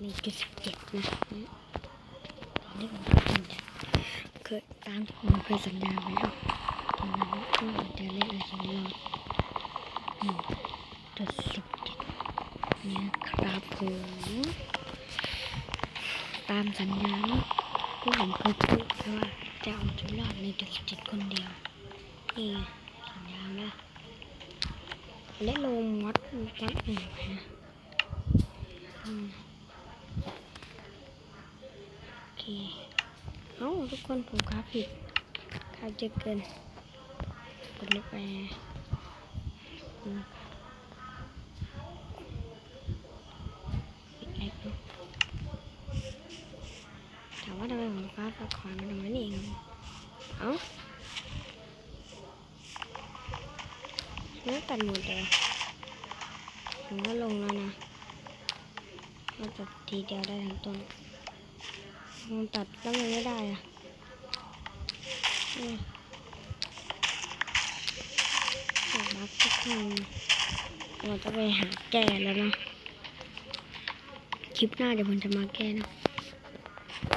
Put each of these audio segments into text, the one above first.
ในจุดสิบเจ็ดนะนี่ผมเป็นสัญญาเคยตามที่ผมเคยสัญญาไว้เนาตอนนั้นก็จะเล่นอาชีพรอดหนึ่งจุดสิบเจ็ดเนี่ยครับผมตามสัญญาที่ผมเคยพูดว่าจะเอาชีวิตรอดในจุดสิบเจ็ดคนเดียวนี่สัญญานะเล่นลงวัดวัดหนึ่งนะอืม โอเค เอ้า ทุกคนผมค้าผิดค้าเยอะเกินกดลิฟต์ไปอืมปิดแอปถามว่าทำไมผมค้าปลาคอยมันตรงนั้นเองเอ้าแล้วตัดหมดเลยผมก็ลงแล้วนะเราจะทีเดียวได้ทั้งต้นมันตัดแล้วมันไม่ได้อะ ขอบักทุกคนเราจะไปหาแก้แล้วเนาะคลิปหน้าเดี๋ยวผมจะมาแก้นะ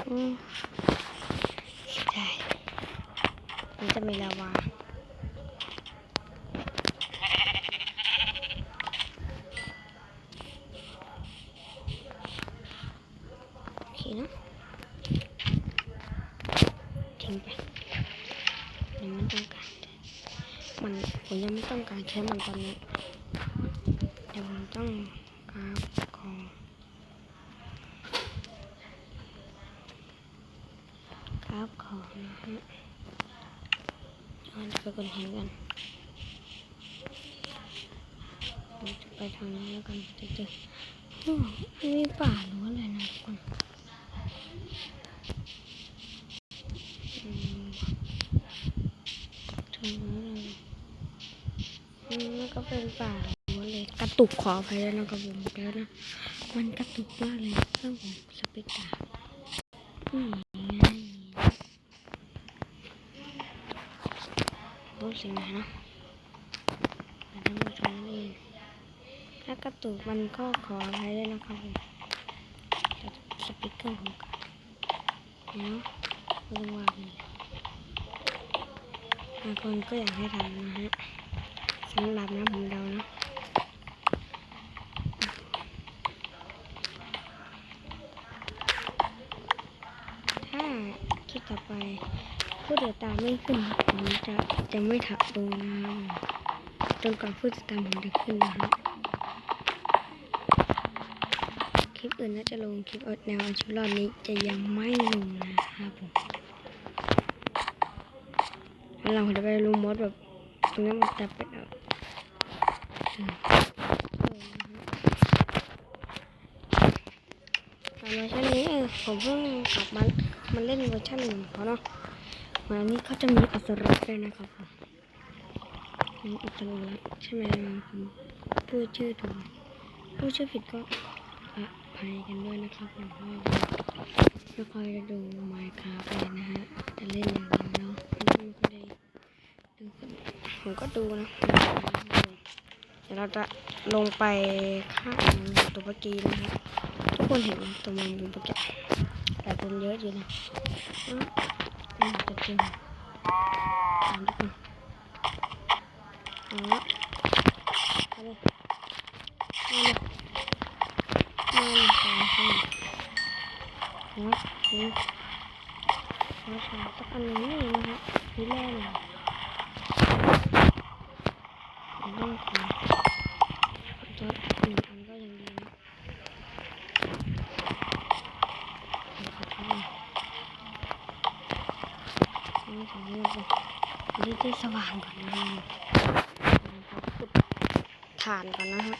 โอ้เสียดายมันจะมีลาวาโอเคเนะทิ้งไปยังไม่ต้องการ มันผมยังไม่ต้องการ ใช้มันตอนนี้ เดี๋ยวผมต้องกราบของกราบของนะฮะเราจะไปคนเห็นกันผมจะไปทางนี้แล้วกันจะเจอโอ้มีป่าหรือว่าอะไรนะทุกคนอืมถึง แล้วเลยอืมแล้วก็เป็นป่าหรือว่าเลยกระตุกขออภัยแล้วนะครับผมแล้วนะ มันกระตุกมากเลยเรื่องผมสเปกตาอืมไงโอ้สียงไหนนะมาทำมาชมนั่นเองถ้ากระตุกมันก็ขออภัยด้วยนะครับผมสปีกเกอร์ผมก็เนาะเรื่องว่าบางคนก็อยากให้ทำนะฮะ สำหรับนะผมเดานะถ้าคลิปต่อไปผู้ติดตามไม่ขึ้นผมจะจะไม่ถักลงนะครับจนกว่าผู้ติดตามผมจะขึ้นนะครับคลิปอื่นน่าจะลงคลิปอาแนวเอาชีวิตรอดนี้จะยังไม่ลงนะครับผมเราจะไปลงมดแบบตรงนั้นมันจะเป็นแบบ เออนะฮะตาเวอร์ชันนี้ผมเพิ่งกลับมามาเล่นเวอร์ชันหนึ่งเขาเนาะวันนี้เขาจะมีอัสรัตด้วยนะครับมีอัสรัตใช่ไหมผมพูดชื่อถูกพูดชื่อผิดก็อภัยกันด้วยนะครับผมเพราะว่าไม่ค่อยจะดูไมค์คราฟเลยนะฮะจะเล่นอย่างเดียวเนาะไม่ได้ดูผมก็ดูนะ ดี๋ยวเราจะลงไปข้างตัวเมื่อกี้นะฮะทุกคนเห็นตัวมันเป็นปกติแต่คนเยอะอยู่นะอืมจะเจอตามทุกคนเอาละเอาเลยเอาเลยมาเลยสองนเอาละนี่เอาสองสักอันนึงนี่นะฮะนี่แรกเลยเรื่องของตัวหนึ่งอันก็ยังดีนะ นี่ถึงนี่ไปนี่ ที่สว่างก่อนนะขุดถ่านก่อนนะฮะ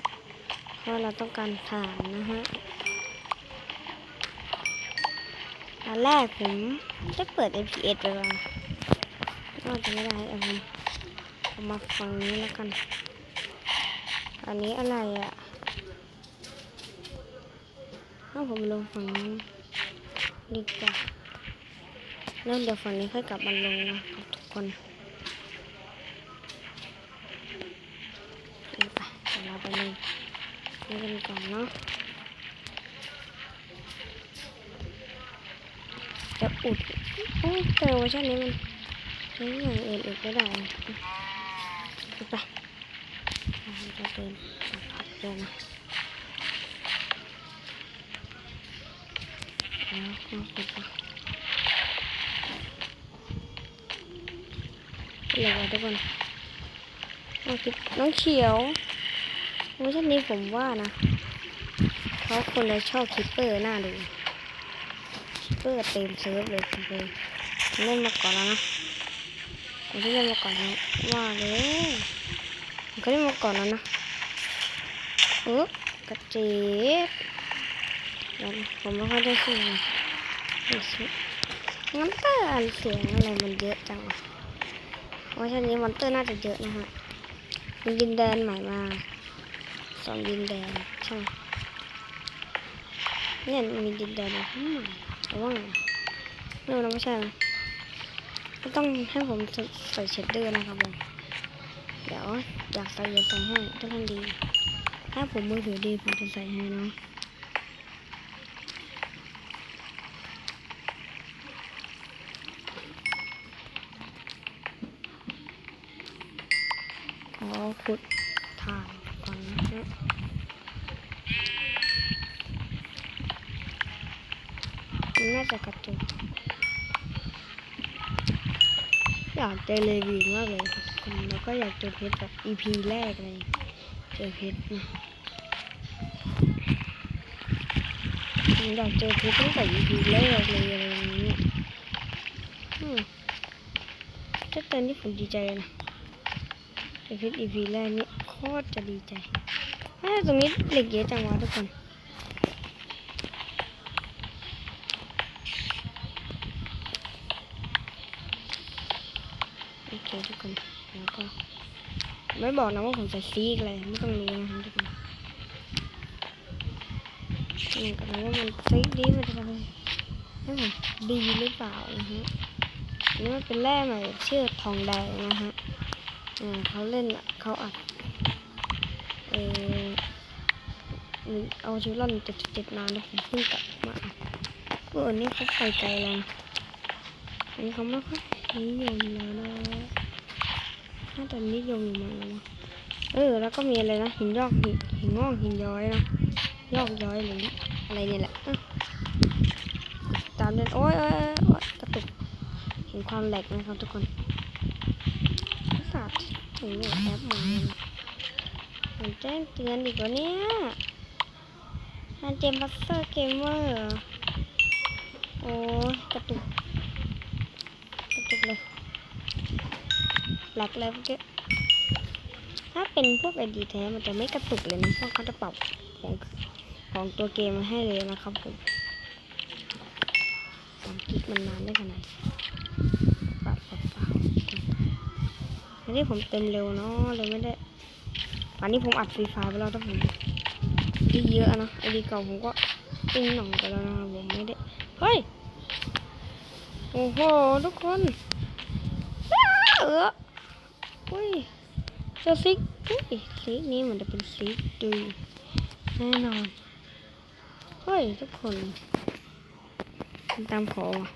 เพราะเราต้องการถ่านนะฮะตอนแรกผมจะเปิด FPS ไปก่อนน่าจะไม่ได้เอามเอามาฝั่งนี้แล้วกัน อันนี้อะไรอะ่ะถ้าผมลงฝั่งนี้ดีกว่าแล้วเดี๋ยวฝั่งนี้ค่อยกลับมาลงนะครับทุกคนนี่ไป เนาะจะอุดโอ้แต่เวอร์ชันนี้มันใช้อย่างอื่นอีกไม่ได้ไปจะเดินพับเดินนะแล้วก็ปิดปะเหลือทุกคนน้องเขียวเวอร์ชันนี้ผมว่านะ เขาคนเลยชอบคิปเปอร์หน้าดูคิปเปอร์เต็มเซิร์ฟเลยผมเลยเล่นมาก่อนแล้วนะผมที่เล่นมาก่อนแล้วว่าเลยผมก็เล่นมาก่อนแล้วนะเออกระเจี๊ยบแล้วผมไม่ค่อยได้เสียงไม่ใช่มอนเตอร์อันเสียงอะไรมันเยอะจังวะเพราะฉะนี้มอนเตอร์น่าจะเยอะนะฮะมีดินแดนใหม่มาสองดินแดนใช่ไหม เนี่ยมีดินแดนอะไรทั้งหมดแต่ว่าไงไม่รู้นะไม่ใช่นะก็ต้องให้ผมใส่เชดเดอร์นะครับผมเดี๋ยวอยากใส่เยอะใส่ให้ถ้าท่านดี ถ้าผมมือถือดีผมจะใส่ให้เนาะขอขุด มันน่าจะกระตุกอยากเจอเลวีมากเลยทุกคนแล้วก็อยากเจอเพชรแบบ EP แรกเลย เจอเพชรนะผมอยากเจอเพชรตั้งแต่ EP แรกเลยอะไรอย่างนี้อืมถ้าเจอนี่ผมดีใจนะเจอเพชร EP แรกนี่โคตรจะดีใจเอ้ยตรงนี้เหล็กเยอะจังวะทุกคน เคทุกคนแล้วก็ไม่บอกนะว่าผมจะซีกอะไรไม่ต้องรู้นะครับทุกคนนี่ก็รู้ว่ามันซีกดีมันจะทำให้ให้ผมดีหรือเปล่านะฮะนี่มันเป็นแร่ใหม่ชื่อทองแดงนะฮะอ่าเขาเล่นเขาอัดเออเอาชิวลอนเจ็ดเจ็ดมาแล้วผมเพิ่งกลับมาอัดพวกอันนี้เขาไปไกลแล้วนะอันนี้เขาไม่ค่อยนิยมแล้วนะ น่าจะนิยมอยู่มั้งนะเออ แล้วก็มีอะไรนะ หินยอกหินหินงอกหินย้อยนะยอกย้อยหรืออะไรเนี่ยแหละตามเดินโอ้ยโอ้ยโอ้ยกระตุกเห็นความแหลกนะครับทุกคนศาสตร์ถึงเนี่ยแอปเหมือนกันมันแจ้งเตือนอีกว่าเนี่ยฮันเจมบัสเตอร์เกมเมอร์โอ้กระตุกเลย หลักเลยเมื่อกี้ถ้าเป็นพวกไอดีแท้มันจะไม่กระตุกเลยนะเพราะเขาจะปรับของของตัวเกมมาให้เลยนะครับผมสองกิกมันนานได้ขนาดไหนปรับปรับปรับอันนี้ผมเต็มเร็วเนาะเลยไม่ได้อันนี้ผมอัดฟรีไฟล์ไปแล้วถ้าผมดีเยอะนะไอดีเก่าผมก็ติ้งหน่องไปแล้วนะผมไม่ได้เฮ้ยโอ้โหทุกคนเออ อุ้ยเจ้าซิกอุ้ยซิกนี้มันจะเป็นซิกดูแน่นอนเฮ้ยทุกคนตามขอว่ะ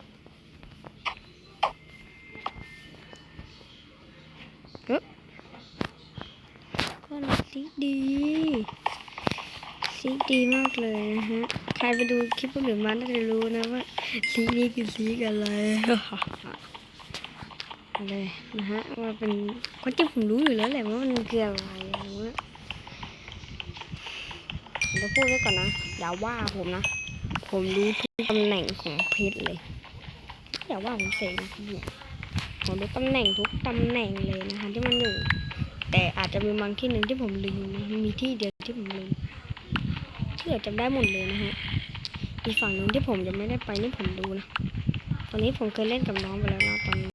เอ๊ะก็ซิกดีซิกดีมากเลยนะฮะ ใครไปดูคลิปคนอื่นมาน่าจะรู้นะว่าซีนี้คือซีกอะไร เลยนะฮะว่าเป็นคนที่ผมรู้อยู่แล้วแหละว่ามันคืออะไรอะไรเงี้ยเดี๋ยวพูดไว้ก่อนนะอย่าว่าผมนะ ผมรู้ทุกตำแหน่งของเพชรเลยอย่าว่าผมเสกนะเนี่ยผมรู้ตำแหน่งทุกตำแหน่งเลยนะคะที่มันอยู่แต่อาจจะมีบางที่หนึ่งที่ผมลืมนะมีที่เดียวที่ผมลืมที่เหลือจำได้หมดเลยนะฮะอีกฝั่งหนึ่งที่ผมยังไม่ได้ไปนี่ผมดูนะตอนนี้ผมเคยเล่นกับน้องไปแล้วนะตอนนาน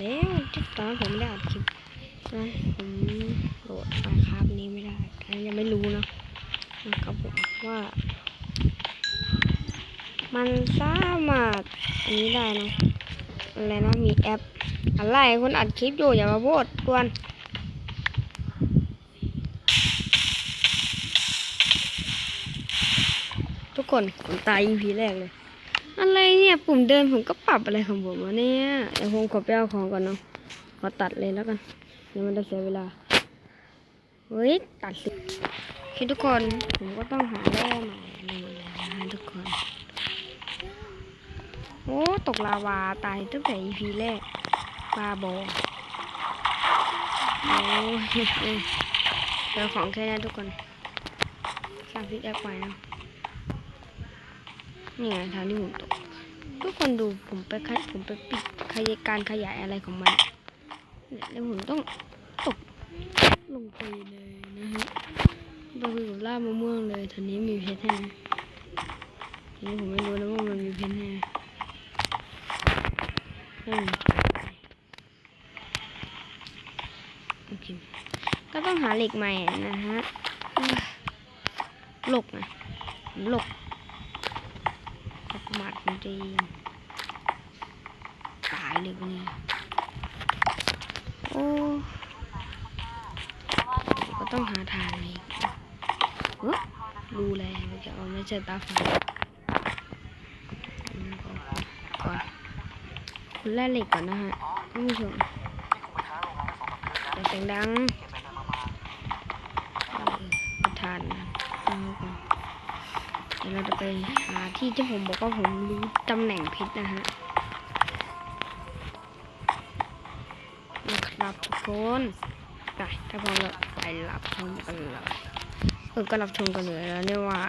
แล้วที่ตอนผมไม่ได้อัดคลิปนะผมโหลดไฟล์คราฟนี้ไม่ได้อันยังไม่รู้นะนะครับผมว่า มันสามารถอันนี้ได้นะอะไรนะมีแอป อะไรคนอัดคลิปอยู่อย่ามาพูดกวนทุกคนผมตาย EP แรกเลย อะไรเนี่ยปุ่มเดินผมก็ปรับอะไรของผมวะเนี่ยเดี๋ยวผมขอไปเอาของก่อนเนาะขอตัดเลยแล้วกันเดี๋ยวมันจะเสียเวลาเฮ้ยตัดสิโอเคทุกคนผมก็ต้องหาแร่ใหม่นี่นะทุกคน โอ้ตกลาวาตายตั้งแต่ EP แรกปลาโบโอ้ยเจอของแค่นี้ทุกคนสร้างพิกแอคไว้นะ นี่ไงทางที่ผมตกทุกคนดูผมไปคัดผมไปปิดขยายการขยายอะไรของมันเนี่ยแล้วผมต้องตกลงไปเลยนะฮะไปคุยกับล่ามะม่วงเลยทีนี้มีเพชรให้ทีนี้ผมไม่รู้นะว่ามันมีเพชรให้ไหมไม่โอเคก็ต้องหาเหล็กใหม่นะฮะหลกนะหลก หมัดจริงตายเลยวันนี้โอ้ก็ต้องหาทางอีกเฮ้ยรู้แล้วมันจะเอาไม่ใช่ตาฝาดก่อนก่อนคุณแร่เหล็กก่อนนะฮะท่านผู้ชมอย่าเสียงดัง เดี๋ยวเราจะไปหาที่ที่ผมบอกว่าผมรู้ตำแหน่งเพชรนะฮะนะครับทุกคนไปถ้าพร้อมแล้วไปรับชมกันเลยเออก็รับชมกันเลยแล้วเนี่ยว่า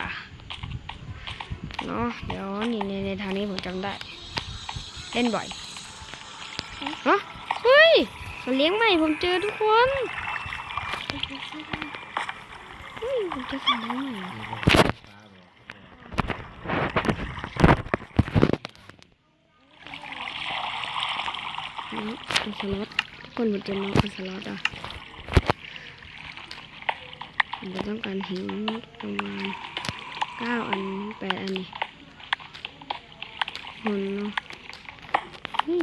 เนาะเดี๋ยวนี่ในในทางนี้ผมจำได้ เล่นบ่อยฮะเฮ้ยมาเลี้ยงใหม่ผมเจอทุกคนเฮ้ยผมเจอสัตว์เลี้ยงใหม่ น้องอัน สล็อตทุกคนหมดจอน้องอันสล็อตอะผมจะต้องการหินประมาณเก้าอันแปดอันนี่หนเนาะนี่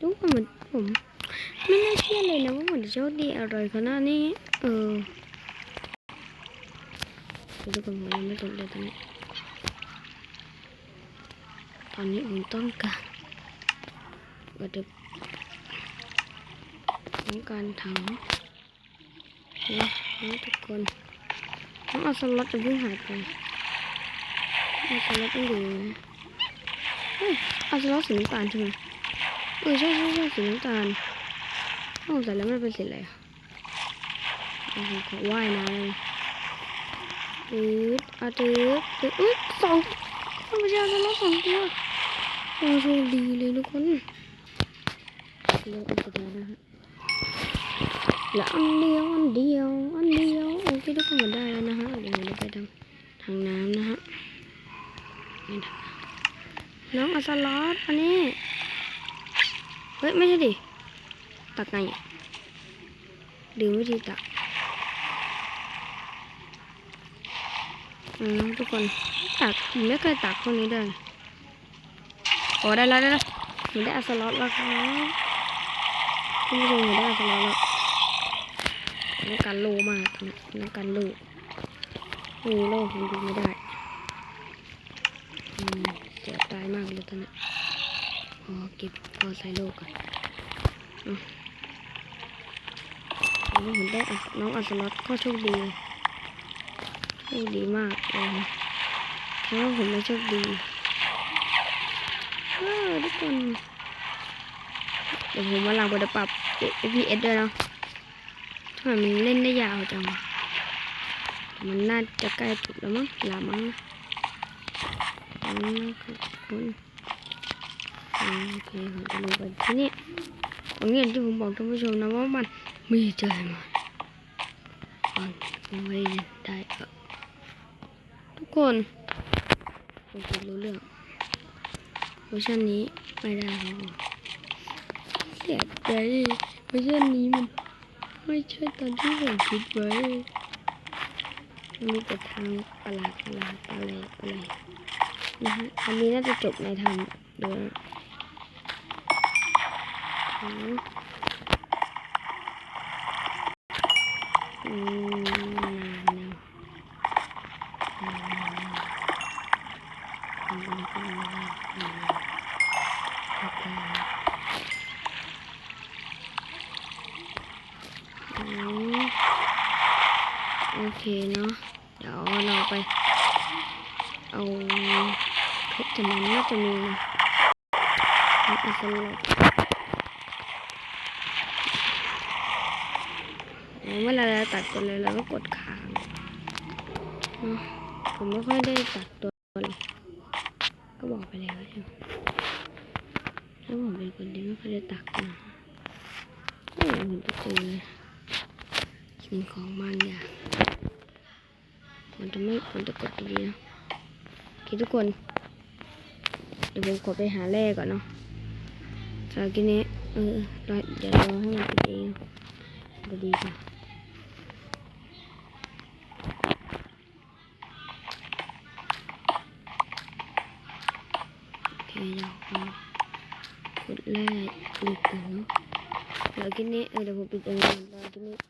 ทุกคนเหมือนผมไม่น่าเชื่อเลยนะว่ามันจะโชคดีอร่อยขนาดนี้เออทุกคนผมยังไม่สนเลยตอนนี้ตอนนี้ผมต้องการกระดึบ ของการถังนะนะทุกคนน้องเอาสล็อตจะเพิ่งหายไปเอาสล็อตต้องดูนะเฮ้ยเอาสล็อตสีน้ำตาลใช่ไหมเออใช่ใช่ใช่สีน้ำตาลโอ้แต่แล้วมันเป็นสีอะไรอะขอว่ายน้ำเลยตืดเอาตืดตืดอุ๊ยสองธรรมชาติสล็อตสองตัวโอ้โชคดีเลยทุกคนเลือกอันสุดท้ายนะฮะ เหลืออันเดียวอันเดียวอันเดียวโอเคทุกคนหมดได้แล้วนะฮะเดี๋ยวเราไปทำทางน้ำนะฮะไม่น้องอัสลอดอันนี้เฮ้ยไม่ใช่ดิตักไงอะดูวิธีตักอืมทุกคนตักผมไม่เคยตักคนนี้เลยโอ้ได้แล้วได้แล้วหนูได้อัสลอดแล้วครับคุณผู้ชมหนูได้อัสลอดแล้ว ต้องการโลมากนะต้องการโลมีโลผมดูไม่ได้เสียตายมากเลยตอนนี้พอเก็บพอใส่โลก่อนอันนี้ผมได้น้องอัสลอตก็โชคดีโชคดีมากเลยแต่ว่าผมไม่โชคดีเออทุกคนเดี๋ยวผมมาลังไปปรับ FPS ด้วยเนาะ ทำไมมันเล่นได้ยาวจัง มันน่าจะใกล้จบแล้วมั้งลามั้งอืมขอบคุณอืมโอเคผมจะลงไปที่นี่ผมอย่างที่ผมบอกท่านผู้ชมนะว่ามันม่เจอมันฟังยังไม่ได้เออทุกคนผมจะรู้เรื่องเวอร์ชันนี้ไม่ได้ครับเสียใจเวอร์ชันนี้มัน ไม่ใช่ตอนที่ผมคิดไว้มีแต่ทางประหลาดประหลาดอะไรอะไรนะฮะอันนี้น่าจะจบในทางเดินอืมอืมนานแล้วนานแล้ว คนคนนี้ก็รู้ว่าอืมโอเคอืม โอเคเนาะเดี๋ยวเราไป เอาเพชรจะมันน่าจะมีนะมีอัสลับเวลาเราตัดตัวเลยเราก็กดค้างเนาะผมไม่ค่อยได้ตัดตัวเลยก็บอกไปแล้วใช่ไหมถ้าผมเป็นคนที่ไม่ค่อยได้ตักนะไม่อยากเห็นจะเจอ สิ่งของบางอย่างมันจะไม่มันจะกดตรงนี้นะโอเคทุกคนเดี๋ยวผมขอไปหาแร่ก่อนเนาะสำหรับกินนี้เออรอเดี๋ยวรอให้มันเป็นเองก็ดีจ้ะโอเคเดี๋ยวเอากดแร่หลุดก่อนเนาะสำหรับกินนี้เออเดี๋ยวผมปิดเองก่อนสำหรับกินนี้